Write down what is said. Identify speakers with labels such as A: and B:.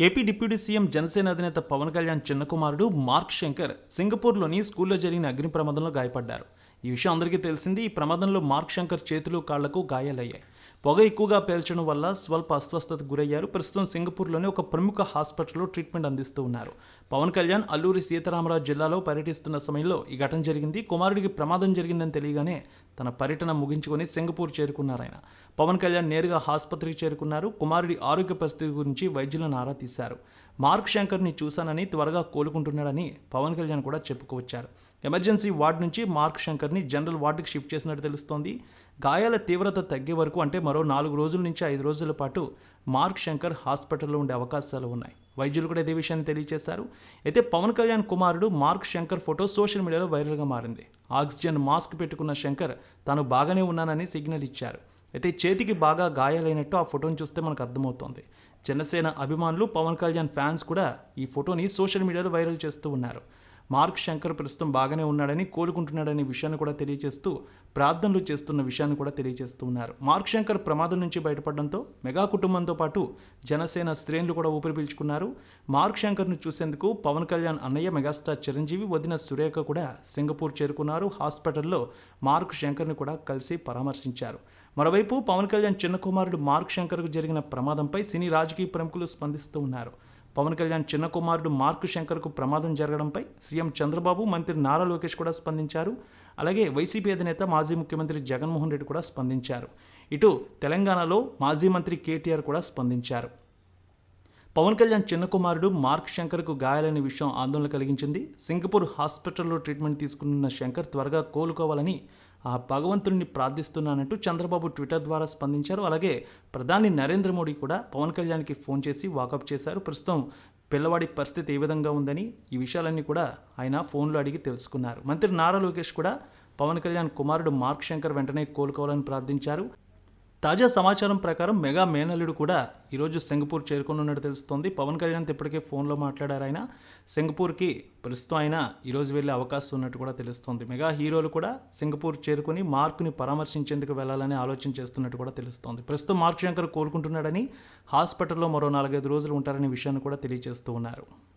A: AP deputy CM Janasena అధినేత పవన్ కళ్యాణ్ చిన్న కుమారుడు మార్క్ శంకర్ సింగపూర్లోని స్కూల్లో జరిగిన అగ్ని ప్రమాదంలో గాయపడ్డారు. ఈ విషయం అందరికీ తెలిసింది. ఈ ప్రమాదంలో మార్క్ శంకర్ చేతులు కాళ్ళకు గాయాలయ్యాయి. పొగ ఎక్కువగా పేల్చడం వల్ల స్వల్ప అస్వస్థతకు గురయ్యారు. ప్రస్తుతం సింగపూర్లోని ఒక ప్రముఖ హాస్పిటల్లో ట్రీట్మెంట్ అందిస్తూ ఉన్నారు. పవన్ కళ్యాణ్ అల్లూరి సీతారామరాజు జిల్లాలో పర్యటిస్తున్న సమయంలో ఈ ఘటన జరిగింది. కుమారుడికి ప్రమాదం జరిగిందని తెలియగానే తన పర్యటన ముగించుకొని సింగపూర్ చేరుకున్నారు ఆయన పవన్ కళ్యాణ్ నేరుగా ఆసుపత్రికి చేరుకున్నారు. కుమారుడి ఆరోగ్య పరిస్థితి గురించి వైద్యులను ఆరా తీశారు. మార్క్ శంకర్ని చూశానని త్వరగా కోలుకుంటున్నాడని పవన్ కళ్యాణ్ కూడా చెప్పుకొచ్చారు ఎమర్జెన్సీ వార్డు నుంచి మార్క్ శంకర్ని జనరల్ వార్డుకి షిఫ్ట్ చేసినట్టు తెలుస్తోంది. గాయాల తీవ్రత తగ్గే వరకు అంటే మరో నాలుగు రోజుల నుంచి ఐదు రోజుల పాటు మార్క్ శంకర్ హాస్పిటల్లో ఉండే అవకాశాలు ఉన్నాయి. వైద్యులు కూడా ఇదే విషయాన్ని తెలియజేశారు. అయితే పవన్ కళ్యాణ్ కుమారుడు మార్క్ శంకర్ ఫోటో సోషల్ మీడియాలో వైరల్గా మారింది. ఆక్సిజన్ మాస్క్ పెట్టుకున్న శంకర్ తాను బాగానే ఉన్నానని సిగ్నల్ ఇచ్చారు. అయితే చేతికి బాగా గాయాలైనట్టు ఆ ఫోటోని చూస్తే మనకు అర్థమవుతోంది. జనసేన అభిమానులు పవన్ కళ్యాణ్ ఫ్యాన్స్ కూడా ఈ ఫోటోని సోషల్ మీడియాలో వైరల్ చేస్తూ ఉన్నారు. మార్క్ శంకర్ ప్రస్తుతం బాగానే ఉన్నాడని కోలుకుంటున్నాడనే విషయాన్ని కూడా తెలియజేస్తూ ప్రార్థనలు చేస్తున్న విషయాన్ని కూడా తెలియజేస్తూ ఉన్నారు. మార్క్ శంకర్ ప్రమాదం నుంచి బయటపడడంతో మెగా కుటుంబంతో పాటు జనసేన శ్రేణులు కూడా ఊపిరి పీల్చుకున్నారు. మార్క్ శంకర్ను చూసేందుకు పవన్ కళ్యాణ్ అన్నయ్య మెగాస్టార్ చిరంజీవి వదిన సురేఖ కూడా సింగపూర్ చేరుకున్నారు. హాస్పిటల్లో మార్క్ శంకర్ను కూడా కలిసి పరామర్శించారు. మరోవైపు పవన్ కళ్యాణ్ చిన్న కుమారుడు మార్క్ శంకర్కు జరిగిన ప్రమాదంపై సినీ రాజకీయ ప్రముఖులు స్పందిస్తూ ఉన్నారు. పవన్ కళ్యాణ్ చిన్న కుమారుడు మార్క్ శంకర్కు ప్రమాదం జరగడంపై సీఎం చంద్రబాబు మంత్రి నారా లోకేష్ కూడా స్పందించారు. అలాగే వైసీపీ అధినేత మాజీ ముఖ్యమంత్రి జగన్మోహన్ రెడ్డి కూడా స్పందించారు. ఇటు తెలంగాణలో మాజీ మంత్రి కేటీఆర్ కూడా స్పందించారు. పవన్ కళ్యాణ్ చిన్న కుమారుడు మార్క్ శంకర్కు గాయాలైన విషయం ఆందోళన కలిగించింది. సింగపూర్ హాస్పిటల్లో ట్రీట్మెంట్ తీసుకున్న శంకర్ త్వరగా కోలుకోవాలని ఆ భగవంతుడిని ప్రార్థిస్తున్నానంటూ చంద్రబాబు ట్విట్టర్ ద్వారా స్పందించారు. అలాగే ప్రధాని నరేంద్ర మోడీ కూడా పవన్ కళ్యాణ్కి ఫోన్ చేసి వాకప్ చేశారు. ప్రస్తుతం పిల్లవాడి పరిస్థితి ఏ విధంగా ఉందని ఈ విషయాలన్నీ కూడా ఆయన ఫోన్లో అడిగి తెలుసుకున్నారు. మంత్రి నారా లోకేష్ కూడా పవన్ కళ్యాణ్ కుమారుడు మార్క్ శంకర్ వెంటనే కోలుకోవాలని ప్రార్థించారు. తాజా సమాచారం ప్రకారం మెగా మేనల్లుడు కూడా ఈరోజు సింగపూర్ చేరుకున్నట్టు తెలుస్తోంది. పవన్ కళ్యాణ్ ఇప్పటికే ఫోన్లో మాట్లాడారు ఆయన. సింగపూర్కి ప్రస్తుతం ఆయన ఈరోజు వెళ్ళే అవకాశం ఉన్నట్టు కూడా తెలుస్తోంది. మెగా హీరోలు కూడా సింగపూర్ చేరుకుని మార్క్ని పరామర్శించేందుకు వెళ్ళాలని ఆలోచన చేస్తున్నట్టు కూడా తెలుస్తోంది. ప్రస్తుతం మార్క్ శంకర్ కోలుకుంటున్నాడని హాస్పిటల్లో మరో నాలుగైదు రోజులు ఉంటారనే విషయాన్ని కూడా తెలియజేస్తూ ఉన్నారు.